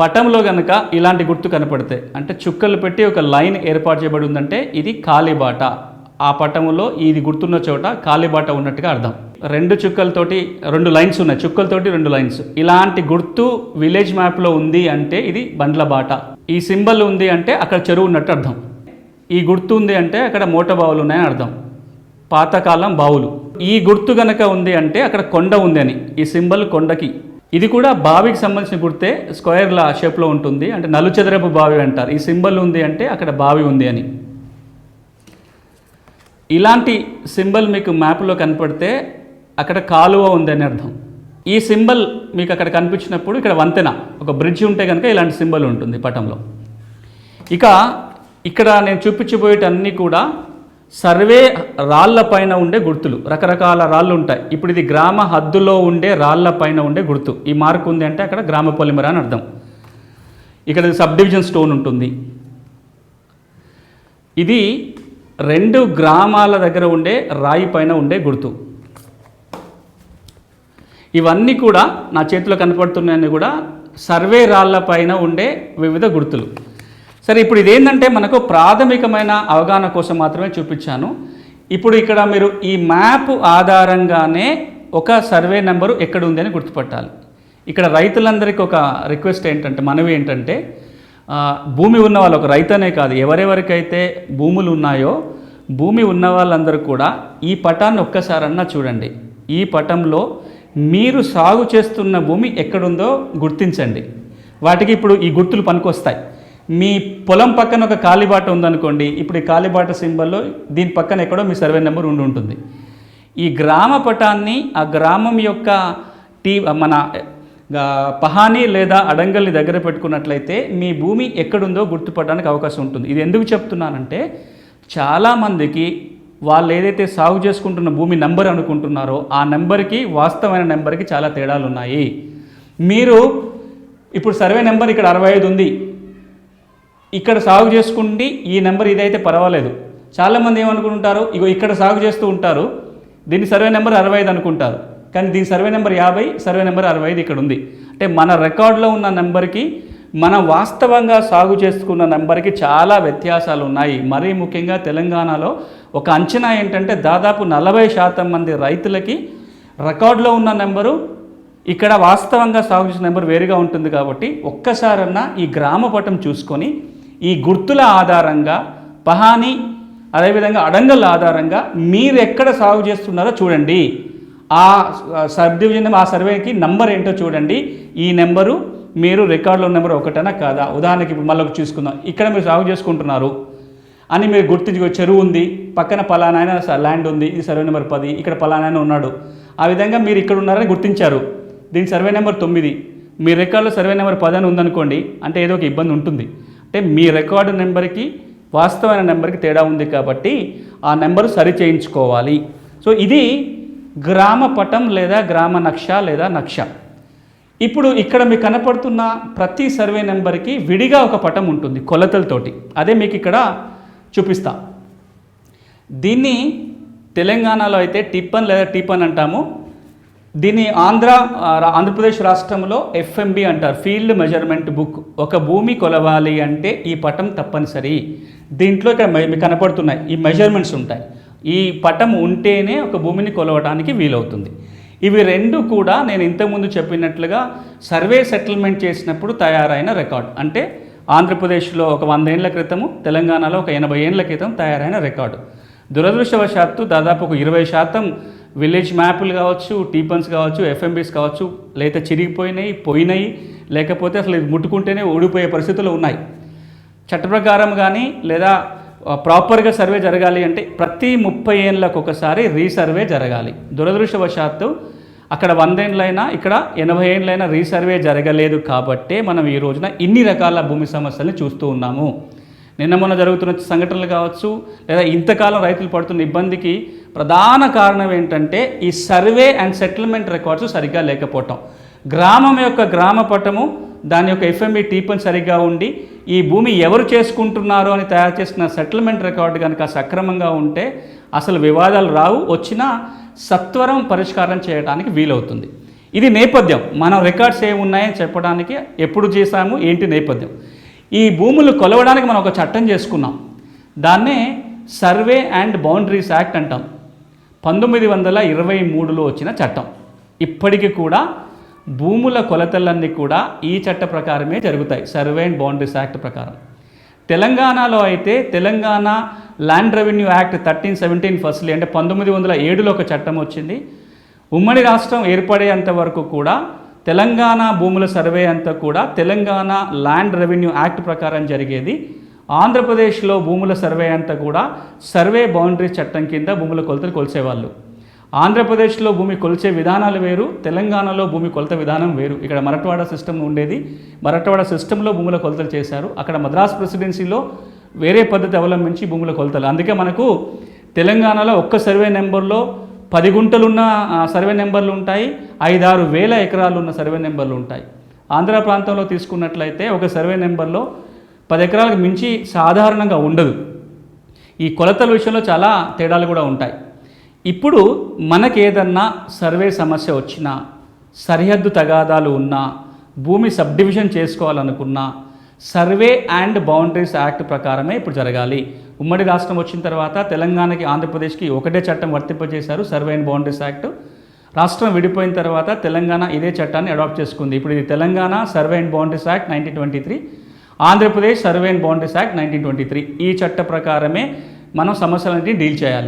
పటంలో కనుక ఇలాంటి గుర్తు కనపడితే అంటే చుక్కలు పెట్టి ఒక లైన్ ఏర్పాటు చేయబడి ఉందంటే ఇది కాలిబాట ఆ పటంలో ఇది గుర్తున్న చోట కాలిబాట ఉన్నట్టుగా అర్థం. రెండు చుక్కలతోటి రెండు లైన్స్ ఉన్నాయి. చుక్కలతోటి రెండు లైన్స్. ఇలాంటి గుర్తు విలేజ్ మ్యాప్లో ఉంది అంటే ఇది బండ్ల బాట. ఈ సింబల్ ఉంది అంటే అక్కడ చెరువు ఉన్నట్టు అర్థం. ఈ గుర్తు ఉంది అంటే అక్కడ మూట బావులు ఉన్నాయని అర్థం. పాతకాలం బావులు. ఈ గుర్తు గనక ఉంది అంటే అక్కడ కొండ ఉంది అని. ఈ సింబల్ కొండకి. ఇది కూడా బావికి సంబంధించిన గుర్తే స్క్వేర్ల షేప్లో ఉంటుంది. అంటే నలుచదరపు బావి అంటారు. ఈ సింబల్ ఉంది అంటే అక్కడ బావి ఉంది అని. ఇలాంటి సింబల్ మీకు మ్యాప్లో కనపడితే అక్కడ కాలువ ఉందని అర్థం. ఈ సింబల్ మీకు అక్కడ కనిపించినప్పుడు ఇక్కడ వంతెన ఒక బ్రిడ్జ్ ఉంటే కనుక ఇలాంటి సింబల్ ఉంటుంది పటంలో. ఇక ఇక్కడ నేను చూపించబోయేటన్నీ కూడా సర్వే రాళ్ళ పైన ఉండే గుర్తులు రకరకాల రాళ్ళు ఉంటాయి. ఇప్పుడు ఇది గ్రామ హద్దులో ఉండే రాళ్ళ పైన ఉండే గుర్తు. ఈ మార్క్ ఉంది అంటే అక్కడ గ్రామ పొలిమర అని అర్థం. ఇక్కడ సబ్ డివిజన్ స్టోన్ ఉంటుంది. ఇది రెండు గ్రామాల దగ్గర ఉండే రాయి పైన ఉండే గుర్తు. ఇవన్నీ కూడా నా చేతిలో కనపడుతున్నాయని కూడా సర్వే రాళ్ళ పైన ఉండే వివిధ గుర్తులు. సరే ఇప్పుడు ఇదేంటంటే మనకు ప్రాథమికమైన అవగాహన కోసం మాత్రమే చూపించాను. ఇప్పుడు ఇక్కడ మీరు ఈ మ్యాప్ ఆధారంగానే ఒక సర్వే నెంబరు ఎక్కడ ఉంది అని గుర్తుపట్టాలి. ఇక్కడ రైతులందరికీ ఒక రిక్వెస్ట్ ఏంటంటే మనవి ఏంటంటే భూమి ఉన్న వాళ్ళు ఒక రైతనే కాదు. ఎవరెవరికైతే భూములు ఉన్నాయో భూమి ఉన్న వాళ్ళందరూ కూడా ఈ పటాన్ని ఒక్కసారన్నా చూడండి. ఈ పటంలో మీరు సాగు చేస్తున్న భూమి ఎక్కడుందో గుర్తించండి. వాటికి ఇప్పుడు ఈ గుర్తులు పనికొస్తాయి. మీ పొలం పక్కన ఒక కాలిబాట ఉందనుకోండి ఇప్పుడు ఈ కాలిబాట సింబల్లో దీని పక్కన ఎక్కడో మీ సర్వే నెంబర్ ఉండి ఉంటుంది. ఈ గ్రామ పటాన్ని ఆ గ్రామం యొక్క టీ మన పహాని లేదా అడంగల్ని దగ్గర పెట్టుకున్నట్లయితే మీ భూమి ఎక్కడుందో గుర్తుపట్టడానికి అవకాశం ఉంటుంది. ఇది ఎందుకు చెప్తున్నానంటే చాలామందికి వాళ్ళు ఏదైతే సాగు చేసుకుంటున్న భూమి నెంబర్ అనుకుంటున్నారో ఆ నెంబర్కి వాస్తవమైన నెంబర్కి చాలా తేడాలు ఉన్నాయి మీరు ఇప్పుడు సర్వే నెంబర్ ఇక్కడ అరవై ఐదు ఉంది. ఇక్కడ సాగు చేసుకుండి ఈ నెంబర్ ఇదైతే పర్వాలేదు. చాలామంది ఏమనుకుంటారు? ఇగో ఇక్కడ సాగు చేస్తూ ఉంటారు. దీని సర్వే నెంబర్ అరవై ఐదు అనుకుంటారు. కానీ దీని సర్వే నెంబర్ యాభై సర్వే నెంబర్ అరవై ఐదు ఇక్కడ ఉంది. అంటే మన రికార్డులో ఉన్న నెంబర్కి మనం వాస్తవంగా సాగు చేసుకున్న నెంబర్కి చాలా వ్యత్యాసాలు ఉన్నాయి. మరీ ముఖ్యంగా తెలంగాణలో ఒక అంచనా ఏంటంటే దాదాపు నలభై శాతం మంది రైతులకి రికార్డులో ఉన్న నెంబరు ఇక్కడ వాస్తవంగా సాగు చేసిన నెంబర్ వేరుగా ఉంటుంది కాబట్టి ఒక్కసారన్నా ఈ గ్రామ పటం చూసుకొని ఈ గుర్తుల ఆధారంగా పహాని అదేవిధంగా అడంగల్ ఆధారంగా మీరు ఎక్కడ సాగు చేస్తున్నారో చూడండి. ఆ సబ్ డివిజన్ ఆ సర్వేకి నంబర్ ఏంటో చూడండి. ఈ నెంబరు మీరు రికార్డులో నెంబర్ ఒకటనా కాదా? ఉదాహరణకి ఇప్పుడు మళ్ళీ చూసుకుందాం. ఇక్కడ మీరు సాగు చేసుకుంటున్నారు అని మీరు గుర్తించుకో చెరువు ఉంది పక్కన పలానాయన ల్యాండ్ ఉంది ఇది సర్వే నెంబర్ పది ఇక్కడ పలానాయన ఉన్నాడు. ఆ విధంగా మీరు ఇక్కడ ఉన్నారని గుర్తించారు. దీని సర్వే నెంబర్ తొమ్మిది. మీ రికార్డులో సర్వే నెంబర్ పది అని ఉందనుకోండి అంటే ఏదో ఒక ఇబ్బంది ఉంటుంది. అంటే మీ రికార్డు నెంబర్కి వాస్తవమైన నెంబర్కి తేడా ఉంది కాబట్టి ఆ నెంబర్ సరి చేయించుకోవాలి. సో ఇది గ్రామ పటం లేదా గ్రామ నక్ష లేదా నక్ష. ఇప్పుడు ఇక్కడ మీకు కనపడుతున్న ప్రతి సర్వే నెంబర్కి విడిగా ఒక పటం ఉంటుంది కొలతలతోటి. అదే మీకు ఇక్కడ చూపిస్తా. దీన్ని తెలంగాణలో అయితే టిప్పన్ లేదా టిప్పన్ అంటాము. దీన్ని ఆంధ్ర ఆంధ్రప్రదేశ్ రాష్ట్రంలో ఎఫ్ఎంబి అంటారు. ఫీల్డ్ మెజర్మెంట్ బుక్ ఒక భూమి కొలవాలి అంటే ఈ పటం తప్పనిసరి. దీంట్లో ఇక్కడ మీకు కనపడుతున్నాయి. ఈ మెజర్మెంట్స్ ఉంటాయి. ఈ పటం ఉంటేనే ఒక భూమిని కొలవడానికి వీలవుతుంది. ఇవి రెండు కూడా నేను ఇంతకుముందు చెప్పినట్లుగా సర్వే సెటిల్మెంట్ చేసినప్పుడు తయారైన రికార్డ్. అంటే ఆంధ్రప్రదేశ్లో ఒక వంద ఏళ్ళ క్రితము తెలంగాణలో ఒక ఎనభై ఏళ్ళ క్రితం తయారైన రికార్డు. దురదృష్టవశాత్తు దాదాపు ఒక ఇరవై శాతం విలేజ్ మ్యాప్లు కావచ్చు టీపన్స్ కావచ్చు ఎఫ్ఎంబీస్ కావచ్చు లేదా చిరిగిపోయినాయి పోయినాయి లేకపోతే అసలు ఇది ముట్టుకుంటేనే ఓడిపోయే పరిస్థితులు ఉన్నాయి. చట్ట ప్రకారం కానీ లేదా ప్రాపర్గా సర్వే జరగాలి అంటే ప్రతి ముప్పై ఏళ్ళకు ఒకసారి రీసర్వే జరగాలి. దురదృష్టవశాత్తు అక్కడ వందేండ్లైనా ఇక్కడ ఎనభై ఏళ్ళైనా రీసర్వే జరగలేదు కాబట్టే మనం ఈ రోజున ఇన్ని రకాల భూమి సమస్యల్ని చూస్తూ ఉన్నాము. నిన్న మొన్న జరుగుతున్న సంఘటనలు కావచ్చు లేదా ఇంతకాలం రైతులు పడుతున్న ఇబ్బందికి ప్రధాన కారణం ఏంటంటే ఈ సర్వే అండ్ సెటిల్మెంట్ రికార్డ్స్ సరిగ్గా లేకపోవటం. గ్రామం యొక్క గ్రామ పటము దాని యొక్క ఎఫ్ఎంఈ టీపన్ సరిగ్గా ఉండి ఈ భూమి ఎవరు చేసుకుంటున్నారో అని తయారు చేసిన సెటిల్మెంట్ రికార్డు కనుక సక్రమంగా ఉంటే అసలు వివాదాలు రావు వచ్చినా సత్వరం పరిష్కారం చేయడానికి వీలవుతుంది. ఇది నేపథ్యం. మన రికార్డ్స్ ఏమి ఉన్నాయని చెప్పడానికి ఎప్పుడు చేశాము ఏంటి నేపథ్యం? ఈ భూములు కొలవడానికి మనం ఒక చట్టం చేసుకున్నాం. దాన్నే సర్వే అండ్ బౌండరీస్ యాక్ట్ అంటాం. పంతొమ్మిది వందల ఇరవై మూడులో వచ్చిన చట్టం. ఇప్పటికీ కూడా భూముల కొలతలన్నీ కూడా ఈ చట్ట ప్రకారమే జరుగుతాయి. సర్వే అండ్ బౌండరీస్ యాక్ట్ ప్రకారం. తెలంగాణలో అయితే Telangana land revenue act thirteen seventeen firstly అంటే పంతొమ్మిది వందల ఏడులో ఒక చట్టం వచ్చింది. ఉమ్మడి రాష్ట్రం ఏర్పడేంత వరకు కూడా తెలంగాణ భూముల సర్వే అంతా కూడా తెలంగాణ ల్యాండ్ రెవెన్యూ యాక్ట్ ప్రకారం జరిగేది. ఆంధ్రప్రదేశ్లో భూముల సర్వే అంతా కూడా సర్వే బౌండరీ చట్టం కింద భూముల కొలతలు కొలిసేవాళ్ళు ఆంధ్రప్రదేశ్లో భూమి కొలిచే విధానాలు వేరు తెలంగాణలో భూమి కొలత విధానం వేరు. ఇక్కడ మరట్వాడ సిస్టమ్ ఉండేది. మరట్వాడ సిస్టంలో భూముల కొలతలు చేశారు. అక్కడ మద్రాస్ ప్రెసిడెన్సీలో వేరే పద్ధతి అవలంబించి భూముల కొలతలు. అందుకే మనకు తెలంగాణలో ఒక్క సర్వే నెంబర్లో పది గుంటలున్న సర్వే నెంబర్లు ఉంటాయి ఐదారు వేల ఎకరాలు ఉన్న సర్వే నెంబర్లు ఉంటాయి. ఆంధ్ర ప్రాంతంలో తీసుకున్నట్లయితే ఒక సర్వే నెంబర్లో పది ఎకరాలకు మించి సాధారణంగా ఉండదు. ఈ కొలతల విషయంలో చాలా తేడాలు కూడా ఉంటాయి. ఇప్పుడు మనకేదన్నా సర్వే సమస్య వచ్చినా సరిహద్దు తగాదాలు ఉన్నా భూమి సబ్డివిజన్ చేసుకోవాలనుకున్నా సర్వే అండ్ బౌండరీస్ యాక్ట్ ప్రకారమే ఇప్పుడు జరగాలి. ఉమ్మడి రాష్ట్రం వచ్చిన తర్వాత తెలంగాణకి ఆంధ్రప్రదేశ్కి ఒకటే చట్టం వర్తింపజేశారు సర్వే అండ్ బౌండరీస్ యాక్ట్. రాష్ట్రం విడిపోయిన తర్వాత తెలంగాణ ఇదే చట్టాన్ని అడాప్ట్ చేసుకుంది. ఇప్పుడు ఇది Telangana survey and boundaries act nineteen twenty three Andhra Pradesh survey and boundaries act nineteen twenty three. ఈ చట్ట ప్రకారమే మనం సమస్యలన్నింటినీ డీల్ చేయాలి.